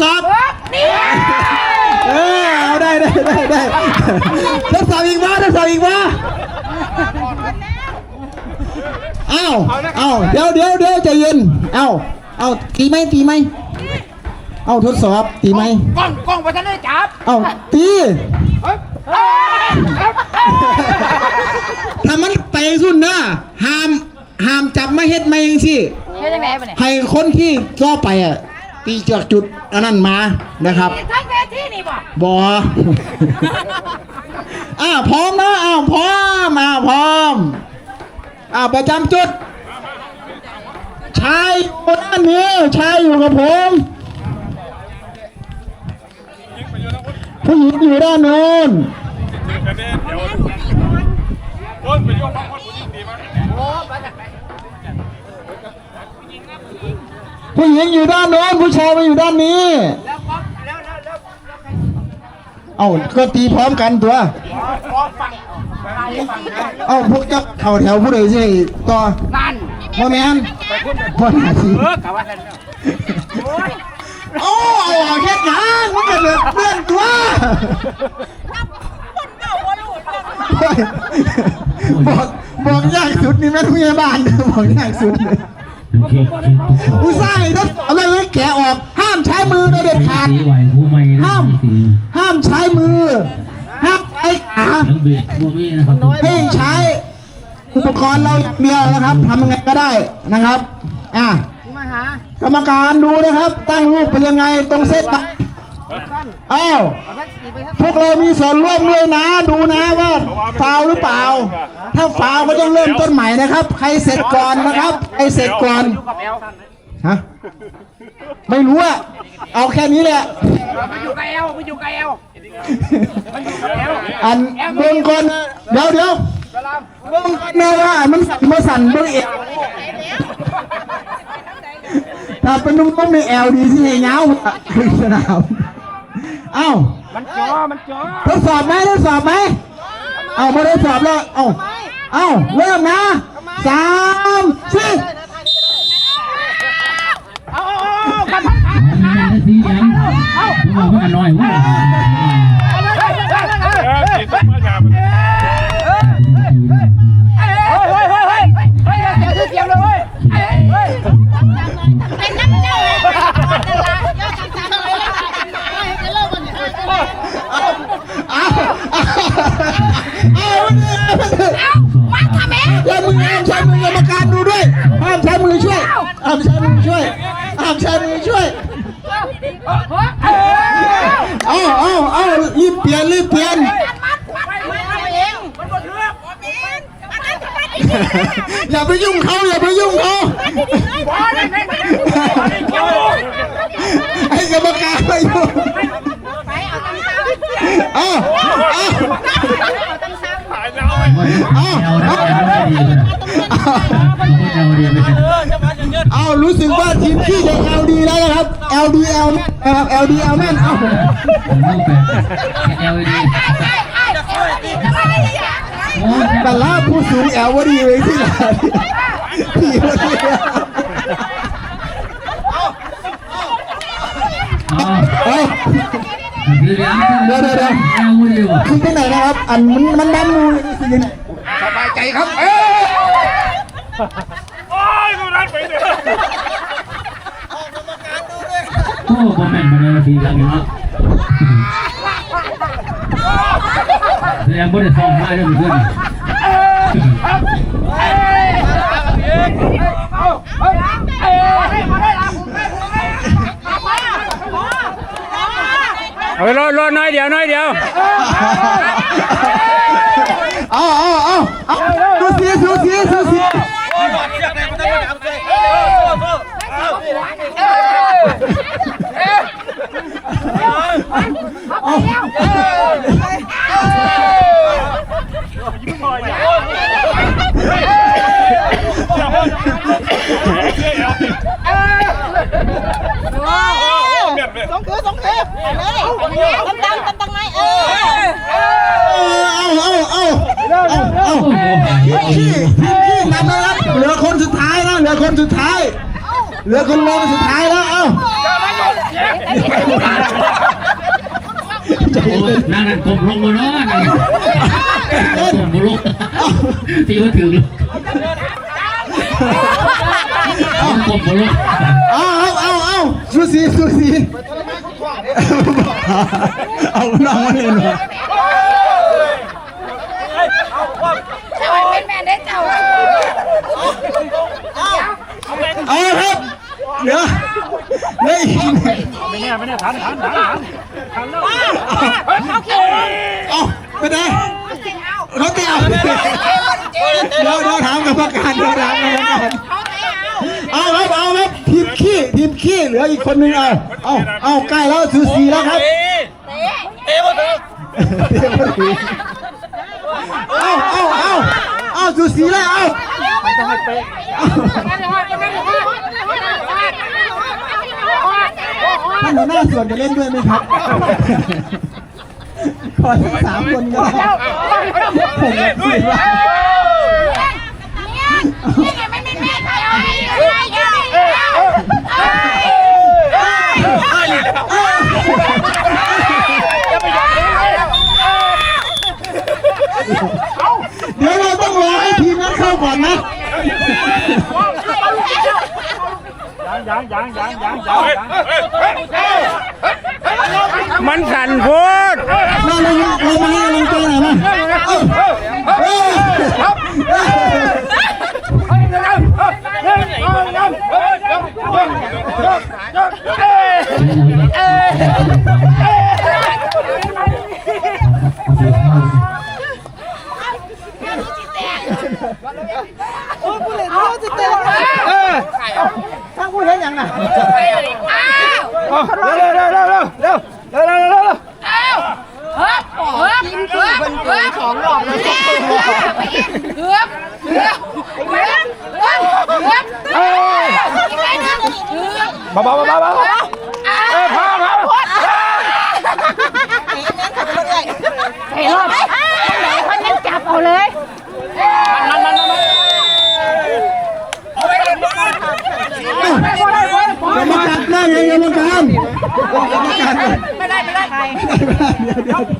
สอบเออเอาได้ได้ได้ได้ทดสอบอีกว่าทดสอบอีกว่าเอ้าเอ้าเดี๋ยวเดี๋ยวเดี๋ยวใจเย็นเอ้าเอ้าตีไหมตีไหมเอ้าทดสอบตีไหมกล้องกล้องไปทันได้จับเอ้าตีเฮ้ยเฮ้ยเฮ้ยถ้ามันไปสุดนะห้ามห้ามจับมาเฮ็ดมาเองสิเฮ็ดจังได๋บ่เนี่ยให้คนที่ต่อไปอะ ตีจากจุดอันนั้นมานะครับทั้งเวทีนี่บ่บออ้าวพร้อมนะอ้าวพร้อมอ้าวพร้อมอ้าวประจำจุด ชายอยู่ด้านนี้ชายอยู่กับผม ผู้หญิงอยู่ด้านโน้นกันเนี่ยเดี๋ยวคนไปยกฟังคนผู้หญิงดีมั้ย ผู้หญิงอยู่ด้านโน้นผู้ชายมาอยู่ด้านนี้ แล้วกล้องแล้วแล้วแล้วแล้วใครเอ้าก็ตีพร้อมกันตัวรอฟังฟังฟังนะเอ้าพวกเจ้าเข่าแถวผู้ใดสิต่อนั่นพ่อแม่นพ่อหน้าทีเออกะว่าท่านเนาะโอ้ยโอ้เอาออกแค่ยางมันก็เหลือเพื่อนตัวบอกบอกยากสุดนี่แม่ทุกยาบาลบอกยากสุดเลย อุตส่าห์ต้องอะไรไว้แกะออก ห้ามใช้มือโดยเด็ดขาดสีไหวผู้ไม่นะห้ามสีห้ามใช้มือ ห้ามใช้ขาทั้งเบียดพวกนี้นะครับให้ใช้อุปกรณ์เราอย่างเดียวนะครับทำยังไงก็ได้นะครับ อะมาหากรรมการดูนะครับ ตั้งรูปเป็นยังไงตรงเซตนะ อ้าวเอาท่านสีไปท่านพวกเรามีส่วนร่วมด้วยนะ ดูนะว่าฟาวล์หรือเปล่า ถ้าฟาวล์ก็ต้องเริ่มต้นใหม่นะครับ ใครเสร็จก่อนนะครับใครเสร็จก่อนกับแอลฮะไม่รู้อะเอาแค่นี้แหละมันอยู่กับแอลมันอยู่กับแอลมันอยู่กับแอลอันเบื้องก่อนเดี๋ยวเดี๋ยวเบื้องก่อนนะว่ามันสั่นมาสั่นเบื้องเอวถ้าเป็นนุ่มต้องในแอลดีที่เงาอะขึ้นสนาม เอ้ามันจอมันจอทดสอบไหมทดสอบไหมเอามาทดสอบแล้วเอาเอาเริ่มนะสามสี่เอาเอาเอากันพันพันมันเป็นสียังผู้ว่ามันน้อยว่าเออติดต้นไม้ยามันเเอาเอาเอารีบเปลี่ยนรีบเปลี่ยนมัดมัดมัดเอาเองมันบ่เถือกอันนั้นก็มัดดีๆอย่าไปยุ่งเขาอย่าไปยุ่งเขาพอได้ไหมพอได้เกี่ยวให้กรรมการไปยุ่งไปเอาตังค์ซ้เอาเอาำเอาตังค์ซ้ำหายแล้วไอ้เอาเอาเอาดีเลยเอาดีเลยเอารู้สึกว่าทีมพี่จะ LD แล้วนะครับ LD L นะครับ LD L แม่นเอาผมเอาไปเอลดีโอ้ยแต่ละผู้สูงแอลว่าดีเลยที่ไหนพี่ว่าดีเอ้ยเลยเดี๋ยวเดี๋ยวเดี๋ยวเอาดีกว่าคือที่ไหนนะครับ อันมันมันดำมูเลยสิเนี่ยสบายใจครับ เอ้ยโอ้ยกูนัดไปเนี่ย โอ้คอมเมนต์มาเลยทีละเนาะแรงบ่ได้ซ้อมมาเด้อเพื่อนเอาไปรอรอน้อยเดียวน้อยเดียวเอาเอาเอาเอาดูสีดูสีดูสี เอาไปแล้วยิ้มหน่อยสองคือสองคือเอาเลยตั้งตั้งตั้งตั้งไหมเออเออเอาเอาเอาเอาพี่พี่นำนะครับเหลือคนสุดท้ายแล้วเหลือคนสุดท้ายเอลือคนลงสุดท้ายแล้วเอ้า นั่นนั่นกบลงมาเนาะนั่นกบลงที่ว่าถึงเลูกกบลงเอาเอาเอาเอาสู้สีสู้สีเอาน้องมาเล่นหน่อยเอาครับเดี๋ยวไม่ไม่เนี่ยไม่เนี่ยฐานฐานฐาน แล้เอาไปไหนเขาเตะเอาเดี๋ยวเดี๋ยวถามกรรมการเดี๋ยวถามกรรมการเอาครับเอาครับทีมขี้ทีมขี้เหลืออีกคนนึงเอาเอาเอาใกล้แล้วสูสีแล้วครับเตะมาถึงเอาเอาเอาเอาสูสีแล้วเอา ท่านหัวหน้าส่วนจะเล่นด้วยไหมครับ ขอสักสามคนก็ได้ผมอยากคุยว่านี่ไงไม่มีแม่ใครเอาไปเลยเดี๋ยวเราต้องรอให้ทีมนั้นเข้าก่อนนะ ยังยังยังยังยังมันสั่นพูดมาลุงลุงมาให้กำลังใจหน่อยมาโอ้ยกูเลยรู้จิตเต็มเลย น่ะเร็วเร็วเร็วเร็วเร็วเร็วเร็วเร็วเร็วเฮ้ยเฮ้ยเฮ้ยเฮ้ยของหลอกเลยเฮ้ยเฮ้ยเฮ้ยเฮ้ยเฮ้ยเบาเบาเบาเบาเอาย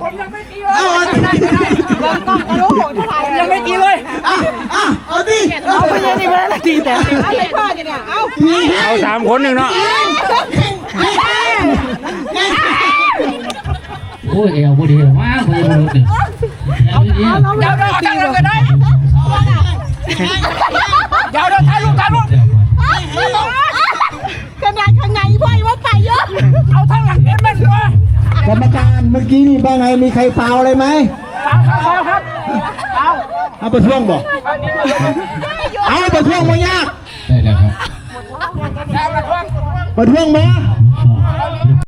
ผมยังไม่ตีเลยเอาไม่ได้ไม่าด้เบิ้งกล้องกระโดดเท่าไหร่ยังไม่ตีเลยอะอะเอาดิเอาไปเลยดิเบิ้งละตีแต่อะไรพ่อเนี่ยเอาเอาสามคเหนึ่งเนาะโอ้ยเอวพอดีมากพอดีเลยเอาเอาเอาเอาก็เด้เดี๋ยวเดี๋ยวถ่ายรูปถ่ายรูป เมื่อกี้นี่บ้างไงมีใครฟาวอะไรไหมครับครับเอาเอาประท้วงบอกเอาประท้วงมายากได้แล้วครับประท้วงมา